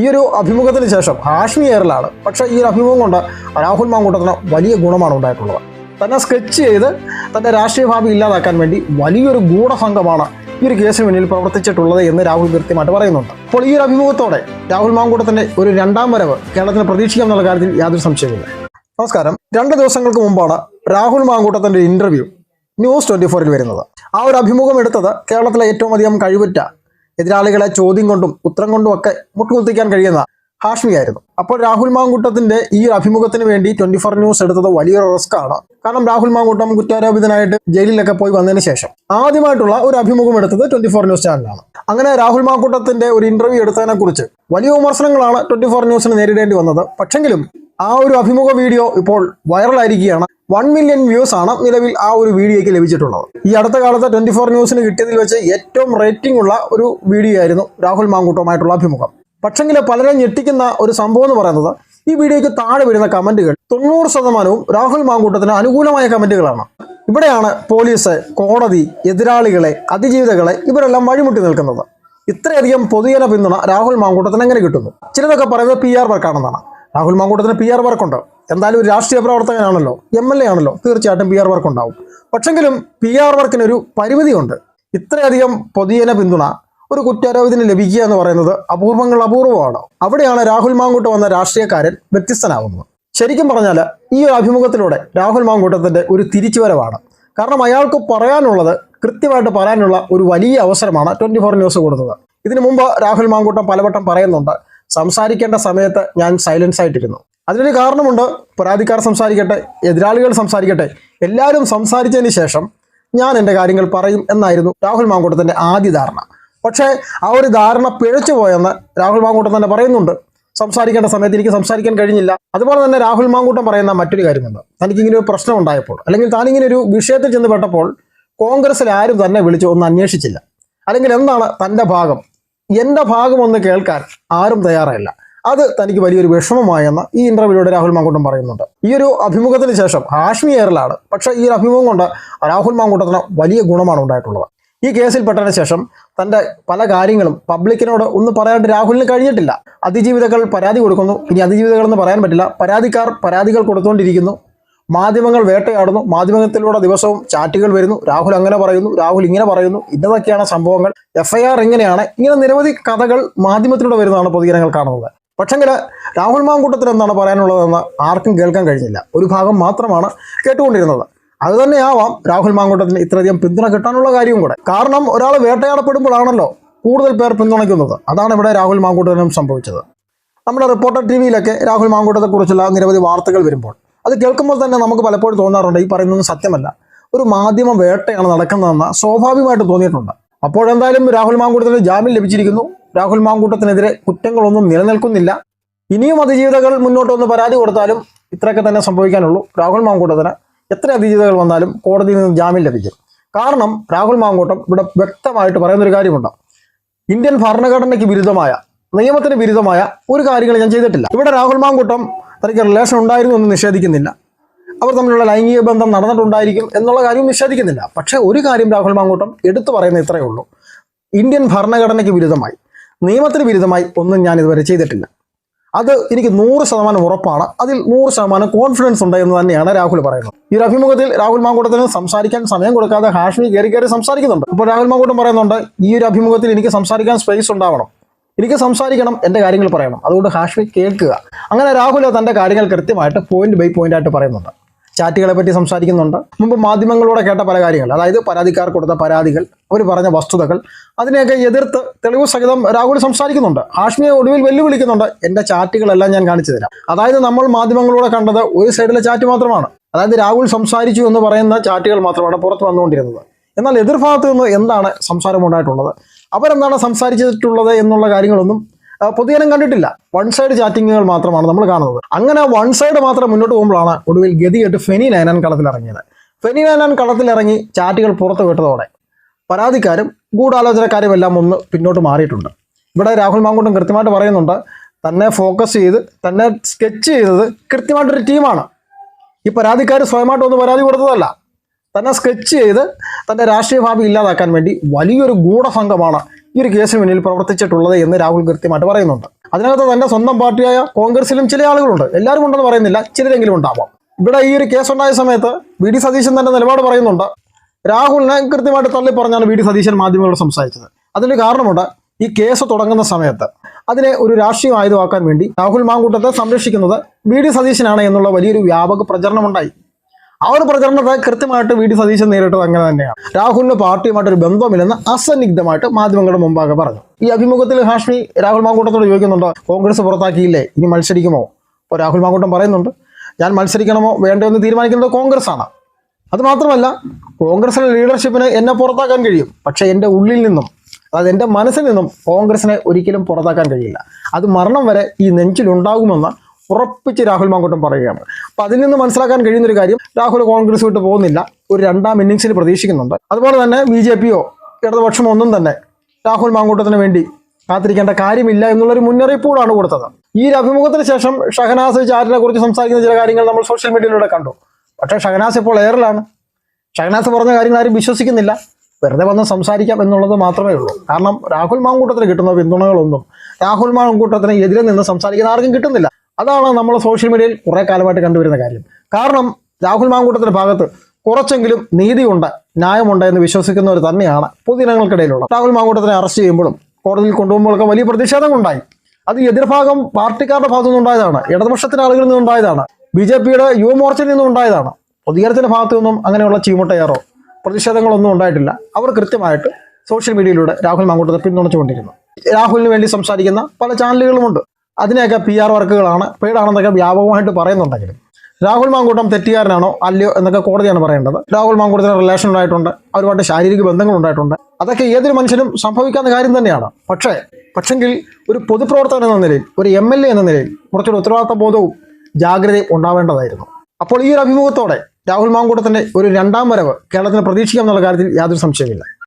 ഈ ഒരു അഭിമുഖത്തിന് ശേഷം ഹാഷ്മി എയറിലാണ്. പക്ഷേ ഈ ഒരു അഭിമുഖം കൊണ്ട് രാഹുൽ മാങ്കൂട്ടത്തിന് വലിയ ഗുണമാണ് ഉണ്ടായിട്ടുള്ളത്. തന്നെ സ്കെച്ച് ചെയ്ത് തന്റെ രാഷ്ട്രീയ ഭാവി ഇല്ലാതാക്കാൻ വേണ്ടി വലിയൊരു ഗൂഢസംഘമാണ് ഈ ഒരു കേസിന് മുന്നിൽ പ്രവർത്തിച്ചിട്ടുള്ളത് എന്ന് രാഹുൽ കൃത്യമായിട്ട് പറയുന്നുണ്ട്. അപ്പോൾ ഈ ഒരു അഭിമുഖത്തോടെ രാഹുൽ മാങ്കൂട്ടത്തിന്റെ ഒരു രണ്ടാം വരവ് കേരളത്തിന് പ്രതീക്ഷിക്കാം എന്നുള്ള കാര്യത്തിൽ യാതൊരു സംശയമില്ല നമസ്കാരം. രണ്ട് ദിവസങ്ങൾക്ക് മുമ്പാണ് രാഹുൽ മാങ്കൂട്ടത്തിന്റെ ഇന്റർവ്യൂ ന്യൂസ് ട്വന്റി ഫോറിൽ വരുന്നത്. ആ ഒരു അഭിമുഖം എടുത്തത് കേരളത്തിലെ ഏറ്റവും അധികം കഴിവുറ്റ എതിരാളികളെ ചോദ്യം കൊണ്ടും ഉത്തരം കൊണ്ടും ഒക്കെ മുട്ടുകുത്തിക്കാൻ കഴിയുന്ന ഹാഷ്മി ആയിരുന്നു അപ്പോൾ രാഹുൽ മാങ്കൂട്ടത്തിന്റെ ഈ അഭിമുഖത്തിന് വേണ്ടി ട്വന്റി ഫോർ ന്യൂസ് എടുത്തത് വലിയൊരു റിസ്ക് ആണ്. കാരണം രാഹുൽ മാങ്കൂട്ടം കുറ്റാരോപിതനായിട്ട് ജയിലിലൊക്കെ പോയി വന്നതിന് ശേഷം ആദ്യമായിട്ടുള്ള ഒരു അഭിമുഖം എടുത്തത് ട്വന്റി ഫോർ ന്യൂസ് ചാനലാണ് അങ്ങനെ രാഹുൽ മാങ്കൂട്ടത്തിന്റെ ഒരു ഇന്റർവ്യൂ എടുത്തതിനെ കുറിച്ച് വലിയ വിമർശനങ്ങളാണ് ട്വന്റി ഫോർ ന്യൂസിന് നേരിടേണ്ടി വന്നത്. പക്ഷെങ്കിലും ആ ഒരു അഭിമുഖ വീഡിയോ ഇപ്പോൾ വൈറലായിരിക്കുകയാണ്. വൺ മില്യൺ വ്യൂസ് ആണ് നിലവിൽ ആ ഒരു വീഡിയോയ്ക്ക് ലഭിച്ചിട്ടുള്ളത്. ഈ അടുത്ത കാലത്ത് ട്വന്റി ഫോർ ന്യൂസിന് കിട്ടിയതിൽ വെച്ച് ഏറ്റവും റേറ്റിംഗ് ഉള്ള ഒരു വീഡിയോ ആയിരുന്നു രാഹുൽ മാങ്കൂട്ടവുമായിട്ടുള്ള അഭിമുഖം. പക്ഷെങ്കിൽ പലരെ ഞെട്ടിക്കുന്ന ഒരു സംഭവം എന്ന് പറയുന്നത് ഈ വീഡിയോയ്ക്ക് താഴെ വരുന്ന കമന്റുകൾ തൊണ്ണൂറ് ശതമാനവും രാഹുൽ മാങ്കൂട്ടത്തിന് അനുകൂലമായ കമന്റുകളാണ്. ഇവിടെയാണ് പോലീസ് കോടതി എതിരാളികളെ അതിജീവിതകളെ ഇവരെല്ലാം വഴിമുട്ടി നിൽക്കുന്നത്. ഇത്രയധികം പൊതുജന പിന്തുണ രാഹുൽ മാങ്കൂട്ടത്തിന് എങ്ങനെ കിട്ടുന്നു? ചിലതൊക്കെ പറയുന്നത് പി ആർ വർക്കാണെന്നാണ് രാഹുൽ മാങ്കൂട്ടത്തിന് പി ആർ വർക്കുണ്ട് എന്തായാലും ഒരു രാഷ്ട്രീയ പ്രവർത്തകനാണല്ലോ എം എൽ എ ആണല്ലോ തീർച്ചയായിട്ടും പി ആർ വർക്ക് ഉണ്ടാവും. പക്ഷെങ്കിലും പി ആർ വർക്കിനൊരു പരിമിതിയുണ്ട്. ഇത്രയധികം പൊതുജന പിന്തുണ ഒരു കുറ്റാരോപിതന് ലഭിക്കുക എന്ന് പറയുന്നത് അപൂർവങ്ങൾ അപൂർവമാണ് അവിടെയാണ് രാഹുൽ മാങ്കൂട്ട് വന്ന രാഷ്ട്രീയക്കാരൻ വ്യത്യസ്തനാകുന്നത് ശരിക്കും പറഞ്ഞാൽ ഈ ഒരു അഭിമുഖത്തിലൂടെ രാഹുൽ മാങ്കൂട്ടത്തിന്റെ ഒരു തിരിച്ചുവരവാണ്. കാരണം അയാൾക്ക് പറയാനുള്ളത് കൃത്യമായിട്ട് പറയാനുള്ള ഒരു വലിയ അവസരമാണ് ട്വന്റി ഫോർ ന്യൂസ് കൊടുത്തത്. ഇതിനു മുമ്പ് രാഹുൽ മാങ്കൂട്ടം പലവട്ടം പറയുന്നുണ്ട് സംസാരിക്കേണ്ട സമയത്ത് ഞാൻ സൈലൻസ് ആയിട്ടിരുന്നു. അതിനൊരു കാരണമുണ്ട്. പരാതിക്കാർ സംസാരിക്കട്ടെ എതിരാളികൾ സംസാരിക്കട്ടെ. എല്ലാവരും സംസാരിച്ചതിന് ശേഷം ഞാൻ എന്റെ കാര്യങ്ങൾ പറയും എന്നായിരുന്നു രാഹുൽ മാങ്കൂട്ടത്തിന്റെ ആദ്യ ധാരണ. പക്ഷേ ആ ഒരു ധാരണ പിഴച്ചു പോയെന്ന് രാഹുൽ മാങ്കൂട്ടം തന്നെ പറയുന്നുണ്ട്. സംസാരിക്കേണ്ട സമയത്ത് എനിക്ക് സംസാരിക്കാൻ കഴിഞ്ഞില്ല. അതുപോലെ തന്നെ രാഹുൽ മാങ്കൂട്ടം പറയുന്ന മറ്റൊരു കാര്യമുണ്ട്. തനിക്ക് ഇങ്ങനെ ഒരു പ്രശ്നം ഉണ്ടായപ്പോൾ അല്ലെങ്കിൽ താനിങ്ങനെ ഒരു വിഷയത്തിൽ ചെന്ന് പെട്ടപ്പോൾ കോൺഗ്രസിൽ ആരും തന്നെ വിളിച്ച് ഒന്ന് അന്വേഷിച്ചില്ല. അല്ലെങ്കിൽ എന്താണ് തന്റെ ഭാഗം? എന്റെ ഭാഗം ഒന്ന് കേൾക്കാൻ ആരും തയ്യാറല്ല. അത് തനിക്ക് വലിയൊരു വിഷമമായെന്ന് ഈ ഇന്റർവ്യൂയിലൂടെ രാഹുൽ മാങ്കൂട്ടം പറയുന്നുണ്ട്. ഈ ഒരു അഭിമുഖത്തിന് ശേഷം ഹാഷ്മി എയറിലാണ് പക്ഷേ ഈ ഒരു അഭിമുഖം കൊണ്ട് രാഹുൽ മാങ്കൂട്ടത്തിന് വലിയ ഗുണമാണ് ഉണ്ടായിട്ടുള്ളത്. ഈ കേസിൽ പെട്ടതിന് ശേഷം തന്റെ പല കാര്യങ്ങളും പബ്ലിക്കിനോട് ഒന്ന് പറയാണ്ട് രാഹുലിന് കഴിഞ്ഞിട്ടില്ല. അതിജീവിതകൾ പരാതി കൊടുക്കുന്നു. ഇനി അതിജീവിതകൾ എന്ന് പറയാൻ പറ്റില്ല. പരാതിക്കാർ പരാതികൾ കൊടുത്തുകൊണ്ടിരിക്കുന്നു മാധ്യമങ്ങൾ വേട്ടയാടുന്നു. മാധ്യമത്തിലൂടെ ദിവസവും ചാറ്റുകൾ വരുന്നു. രാഹുൽ അങ്ങനെ പറയുന്നു. രാഹുൽ ഇങ്ങനെ പറയുന്നു. ഇന്നതൊക്കെയാണ് സംഭവങ്ങൾ. എഫ്ഐആർ എങ്ങനെയാണ്? ഇങ്ങനെ നിരവധി കഥകൾ മാധ്യമത്തിലൂടെ വരുന്നതാണ് പൊതുജനങ്ങൾ കാണുന്നത്. പക്ഷെങ്കിൽ രാഹുൽ മാങ്കൂട്ടത്തിൽ എന്താണ് പറയാനുള്ളതെന്ന് ആർക്കും കേൾക്കാൻ കഴിഞ്ഞില്ല. ഒരു ഭാഗം മാത്രമാണ് കേട്ടുകൊണ്ടിരുന്നത്. അത് തന്നെയാവാം രാഹുൽ മാങ്കൂട്ടത്തിന് ഇത്രയധികം പിന്തുണ കിട്ടാനുള്ള കാര്യവും കൂടെ. കാരണം ഒരാൾ വേട്ടയാടപ്പെടുമ്പോഴാണല്ലോ കൂടുതൽ പേർ പിന്തുണയ്ക്കുന്നത്. അതാണ് ഇവിടെ രാഹുൽ മാങ്കൂട്ടത്തിനും സംഭവിച്ചത്. നമ്മുടെ റിപ്പോർട്ടർ ടി വിയിലൊക്കെ രാഹുൽ മാങ്കൂട്ടത്തെക്കുറിച്ചുള്ള നിരവധി വാർത്തകൾ വരുമ്പോൾ അത് കേൾക്കുമ്പോൾ തന്നെ നമുക്ക് പലപ്പോഴും തോന്നാറുണ്ട് ഈ പറയുന്നത് സത്യമല്ല. ഒരു മാധ്യമ വേട്ടയാണ് നടക്കുന്നതെന്ന് സ്വാഭാവികമായിട്ട് തോന്നിയിട്ടുണ്ട്. അപ്പോഴെന്തായാലും രാഹുൽ മാങ്കൂട്ടത്തിന് ജാമ്യം ലഭിച്ചിരിക്കുന്നു. രാഹുൽ മാങ്കൂട്ടത്തിനെതിരെ കുറ്റങ്ങളൊന്നും നിലനിൽക്കുന്നില്ല. ഇനിയും അതിജീവിതകൾ മുന്നോട്ട് വന്ന് പരാതി കൊടുത്താലും ഇത്രയൊക്കെ തന്നെ സംഭവിക്കാനുള്ളൂ. രാഹുൽ മാങ്കൂട്ടത്തിന് എത്ര അതിജീവിതകൾ വന്നാലും കോടതിയിൽ നിന്ന് ജാമ്യം ലഭിക്കും. കാരണം രാഹുൽ മാങ്കൂട്ടം ഇവിടെ വ്യക്തമായിട്ട് പറയുന്നൊരു കാര്യമുണ്ട്. ഇന്ത്യൻ ഭരണഘടനയ്ക്ക് വിരുദ്ധമായ നിയമത്തിന് വിരുദ്ധമായ ഒരു കാര്യങ്ങൾ ഞാൻ ചെയ്തിട്ടില്ല. ഇവിടെ രാഹുൽ മാങ്കൂട്ടം തനിക്ക് റിലേഷൻ ഉണ്ടായിരുന്നു എന്ന് നിഷേധിക്കുന്നില്ല. അവർ തമ്മിലുള്ള ലൈംഗിക ബന്ധം നടന്നിട്ടുണ്ടായിരിക്കും എന്നുള്ള കാര്യവും നിഷേധിക്കുന്നില്ല. പക്ഷേ ഒരു കാര്യം രാഹുൽ മാങ്കൂട്ടം എടുത്തു പറയുന്ന ഇത്രയേ ഉള്ളൂ. ഇന്ത്യൻ ഭരണഘടനയ്ക്ക് വിരുദ്ധമായി നിയമത്തിന് വിരുദ്ധമായി ഒന്നും ഞാൻ ഇതുവരെ ചെയ്തിട്ടില്ല. അത് എനിക്ക് നൂറ് ശതമാനം ഉറപ്പാണ്. അതിൽ നൂറ് ശതമാനം കോൺഫിഡൻസ് ഉണ്ട് എന്ന് തന്നെയാണ് രാഹുൽ പറയുന്നത്. ഈ ഒരു അഭിമുഖത്തിൽ രാഹുൽ മാങ്കൂട്ടത്തിന് സംസാരിക്കാൻ സമയം കൊടുക്കാതെ ഹാഷ്മി കയറി കയറി സംസാരിക്കുന്നുണ്ട്. അപ്പോൾ രാഹുൽ മാങ്കൂട്ടം പറയുന്നുണ്ട് ഈ ഒരു അഭിമുഖത്തിൽ എനിക്ക് സംസാരിക്കാൻ സ്പേസ് ഉണ്ടാവണം. എനിക്ക് സംസാരിക്കണം എന്റെ കാര്യങ്ങൾ പറയണം. അതുകൊണ്ട് ഹാഷ്മി കേൾക്കുക. അങ്ങനെ രാഹുൽ തന്റെ കാര്യങ്ങൾ കൃത്യമായിട്ട് പോയിന്റ് ബൈ പോയിന്റ് ആയിട്ട് പറയുന്നുണ്ട്. ചാറ്റുകളെ പറ്റി സംസാരിക്കുന്നുണ്ട്. മുമ്പ് മാധ്യമങ്ങളോട് കേട്ട പല കാര്യങ്ങൾ. അതായത് പരാതിക്കാർ കൊടുത്ത പരാതികൾ അവർ പറഞ്ഞ വസ്തുതകൾ അതിനെയൊക്കെ എതിർത്ത് തെളിവ് സഹിതം രാഹുൽ സംസാരിക്കുന്നുണ്ട്. ഹാഷ്മിയെ ഒടുവിൽ വെല്ലുവിളിക്കുന്നുണ്ട്. എന്റെ ചാറ്റുകളെല്ലാം ഞാൻ കാണിച്ചു തരാം. അതായത് നമ്മൾ മാധ്യമങ്ങളിലൂടെ കണ്ടത് ഒരു സൈഡിലെ ചാറ്റ് മാത്രമാണ്. അതായത് രാഹുൽ സംസാരിച്ചു എന്ന് പറയുന്ന ചാറ്റുകൾ മാത്രമാണ് പുറത്ത് വന്നുകൊണ്ടിരുന്നത്. എന്നാൽ എതിർഭാഗത്ത് നിന്ന് എന്താണ് സംസാരം ഉണ്ടായിട്ടുള്ളത്? അവരെന്താണ് സംസാരിച്ചിട്ടുള്ളത് എന്നുള്ള കാര്യങ്ങളൊന്നും പൊതുജനം കണ്ടിട്ടില്ല. വൺ സൈഡ് ചാറ്റിങ്ങുകൾ മാത്രമാണ് നമ്മൾ കാണുന്നത്. അങ്ങനെ വൺ സൈഡ് മാത്രം മുന്നോട്ട് പോകുമ്പോഴാണ് ഒടുവിൽ ഗതികെട്ട് ഫെനി നയനാൻ കളത്തിലിറങ്ങിയത്. ഫെനി നയനാൻ കളത്തിലിറങ്ങി ചാറ്റുകൾ പുറത്തു വിട്ടതോടെ പരാതിക്കാരും ഗൂഢാലോചനക്കാരും എല്ലാം ഒന്ന് പിന്നോട്ട് മാറിയിട്ടുണ്ട്. ഇവിടെ രാഹുൽ മാങ്കൂട്ടം കൃത്യമായിട്ട് പറയുന്നുണ്ട് തന്നെ ഫോക്കസ് ചെയ്ത് തന്നെ സ്കെച്ച് ചെയ്തത് കൃത്യമായിട്ടൊരു ടീമാണ് ഈ പരാതിക്കാർ സ്വയമായിട്ട് ഒന്ന് പരാതി കൊടുത്തതല്ല. തന്നെ സ്കെച്ച് ചെയ്ത് തന്റെ രാഷ്ട്രീയ ഭാവി ഇല്ലാതാക്കാൻ വേണ്ടി വലിയൊരു ഗൂഢസംഘമാണ് ഈ ഒരു കേസിന് മുന്നിൽ പ്രവർത്തിച്ചിട്ടുള്ളത് എന്ന് രാഹുൽ കൃത്യമായിട്ട് പറയുന്നുണ്ട്. അതിനകത്ത് തന്റെ സ്വന്തം പാർട്ടിയായ കോൺഗ്രസിലും ചില ആളുകളുണ്ട്. എല്ലാവരും ഉണ്ടെന്ന് പറയുന്നില്ല ചിലരെങ്കിലും ഉണ്ടാവാം. ഇവിടെ ഈ ഒരു കേസ് കേസുണ്ടായ സമയത്ത് വി ഡി സതീശൻ തന്നെ നിലപാട് പറയുന്നുണ്ട്. രാഹുലിനെ കൃത്യമായിട്ട് തള്ളി പറഞ്ഞാണ് വി ഡി സതീശൻ മാധ്യമങ്ങളോട് സംസാരിച്ചത്. അതിന് കാരണമുണ്ട്. ഈ കേസ് തുടങ്ങുന്ന സമയത്ത് അതിനെ ഒരു രാഷ്ട്രീയം ആയുധമാക്കാൻ വേണ്ടി രാഹുൽ മാങ്കൂട്ടത്തെ സംരക്ഷിക്കുന്നത് വി ഡി സതീശനാണ് എന്നുള്ള വലിയൊരു വ്യാപക പ്രചരണമുണ്ടായി. ആ ഒരു പ്രചരണത്തെ കൃത്യമായിട്ട് വി ഡി സതീശൻ നേരിട്ടത് അങ്ങനെ തന്നെയാണ്. രാഹുലിന് പാർട്ടിയുമായിട്ട് ഒരു ബന്ധമില്ലെന്ന് അസന്നിഗ്ധമായിട്ട് മാധ്യമങ്ങളുടെ മുമ്പാകെ പറഞ്ഞു. ഈ അഭിമുഖത്തിൽ ഹാഷ്മി രാഹുൽ മാങ്കൂട്ടത്തോട് ചോദിക്കുന്നുണ്ട് കോൺഗ്രസ് പുറത്താക്കിയില്ലേ? ഇനി മത്സരിക്കുമോ? അപ്പോൾ രാഹുൽ മാങ്കൂട്ടം പറയുന്നുണ്ട് ഞാൻ മത്സരിക്കണമോ വേണ്ടോ എന്ന് തീരുമാനിക്കുന്നത് കോൺഗ്രസ് ആണ് അത് മാത്രമല്ല കോൺഗ്രസിലെ ലീഡർഷിപ്പിന് എന്നെ പുറത്താക്കാൻ കഴിയും. പക്ഷേ എന്റെ ഉള്ളിൽ നിന്നും അതായത് എന്റെ മനസ്സിൽ നിന്നും കോൺഗ്രസിനെ ഒരിക്കലും പുറത്താക്കാൻ കഴിയില്ല. അത് മരണം വരെ ഈ നെഞ്ചിലുണ്ടാകുമെന്ന് ഉറപ്പിച്ച് രാഹുൽ മാങ്കൂട്ടം പറയുകയാണ്. അപ്പം അതിൽ നിന്ന് മനസ്സിലാക്കാൻ കഴിയുന്നൊരു കാര്യം രാഹുൽ കോൺഗ്രസ് വിട്ട് പോകുന്നില്ല. ഒരു രണ്ടാം ഇന്നിങ്സിൽ പ്രതീക്ഷിക്കുന്നുണ്ട്. അതുപോലെ തന്നെ ബി ജെ പിയോ ഇടതുപക്ഷമോ ഒന്നും തന്നെ രാഹുൽ മാങ്കൂട്ടത്തിന് വേണ്ടി കാത്തിരിക്കേണ്ട കാര്യമില്ല എന്നുള്ളൊരു മുന്നറിയിപ്പുകളാണ് കൊടുത്തത്. ഈ ഒരു അഭിമുഖത്തിന് ശേഷം ഷഹനാസ് ചാറ്റിനെ കുറിച്ച് സംസാരിക്കുന്ന ചില കാര്യങ്ങൾ നമ്മൾ സോഷ്യൽ മീഡിയയിലൂടെ കണ്ടു. പക്ഷേ ഷഹനാസ് ഇപ്പോൾ എയറിലാണ് ഷഹനാസ് പറഞ്ഞ കാര്യങ്ങൾ ആരും വിശ്വസിക്കുന്നില്ല. വെറുതെ വന്ന് സംസാരിക്കാം എന്നുള്ളത് മാത്രമേ ഉള്ളൂ. കാരണം രാഹുൽ മാങ്കൂട്ടത്തിന് കിട്ടുന്ന പിന്തുണകളൊന്നും രാഹുൽ മാങ്കൂട്ടത്തിന് എതിരെ നിന്ന് സംസാരിക്കുന്ന ആർക്കും കിട്ടുന്നില്ല. അതാണ് നമ്മൾ സോഷ്യൽ മീഡിയയിൽ കുറേ കാലമായിട്ട് കണ്ടുവരുന്ന കാര്യം. കാരണം രാഹുൽ മാങ്കൂട്ടത്തിന്റെ ഭാഗത്ത് കുറച്ചെങ്കിലും നീതിയുണ്ട് ന്യായമുണ്ട് എന്ന് വിശ്വസിക്കുന്നവർ തന്നെയാണ് പൊതുജനങ്ങൾക്കിടയിലുള്ളത് രാഹുൽ മാങ്കൂട്ടത്തിനെ അറസ്റ്റ് ചെയ്യുമ്പോഴും കോടതിയിൽ കൊണ്ടുപോകുമ്പോഴൊക്കെ വലിയ പ്രതിഷേധമുണ്ടായി. അത് എതിർഭാഗം പാർട്ടിക്കാരുടെ ഭാഗത്തു നിന്നുണ്ടായതാണ്. ഇടതുപക്ഷത്തിന്റെ ആളുകളിൽ നിന്നുണ്ടായതാണ്. ബി ജെ പിയുടെ യുവമോർച്ചയിൽ നിന്നും ഉണ്ടായതാണ് പൊതുജനത്തിന്റെ ഭാഗത്തു നിന്നും അങ്ങനെയുള്ള ചീമുട്ടയേറോ പ്രതിഷേധങ്ങളൊന്നും ഉണ്ടായിട്ടില്ല. അവർ കൃത്യമായിട്ട് സോഷ്യൽ മീഡിയയിലൂടെ രാഹുൽ മാങ്കൂട്ടത്തെ പിന്തുണച്ചുകൊണ്ടിരുന്നു രാഹുലിന് വേണ്ടി സംസാരിക്കുന്ന പല ചാനലുകളുമുണ്ട് അതിനെയൊക്കെ പി ആർ വർക്കുകളാണ്. പെയ്ഡാണെന്നൊക്കെ വ്യാപകമായിട്ട് പറയുന്നുണ്ടെങ്കിലും. രാഹുൽ മാങ്കൂട്ടം തെറ്റുകാരനാണോ? അല്ലയോ എന്നൊക്കെ കോടതിയാണ് പറയേണ്ടത്. രാഹുൽ മാങ്കൂട്ടത്തിന് റിലേഷൻ ഉണ്ടായിട്ടുണ്ട്. അവരുമായിട്ട് ശാരീരിക ബന്ധങ്ങൾ ഉണ്ടായിട്ടുണ്ട്. അതൊക്കെ ഏതൊരു മനുഷ്യനും സംഭവിക്കാവുന്ന കാര്യം തന്നെയാണ്. പക്ഷേ പക്ഷെങ്കിൽ ഒരു പൊതുപ്രവർത്തകൻ എന്ന നിലയിൽ ഒരു എം എൽ എ എന്ന നിലയിൽ കുറച്ചൊരു ഉത്തരവാദിത്ത ബോധവും ജാഗ്രതയും ഉണ്ടാവേണ്ടതായിരുന്നു. അപ്പോൾ ഈ ഒരു അഭിമുഖത്തോടെ രാഹുൽ മാങ്കൂട്ടത്തിന്റെ ഒരു രണ്ടാം വരവ് കേരളത്തിന് പ്രതീക്ഷിക്കാം എന്നുള്ള കാര്യത്തിൽ യാതൊരു സംശയമില്ല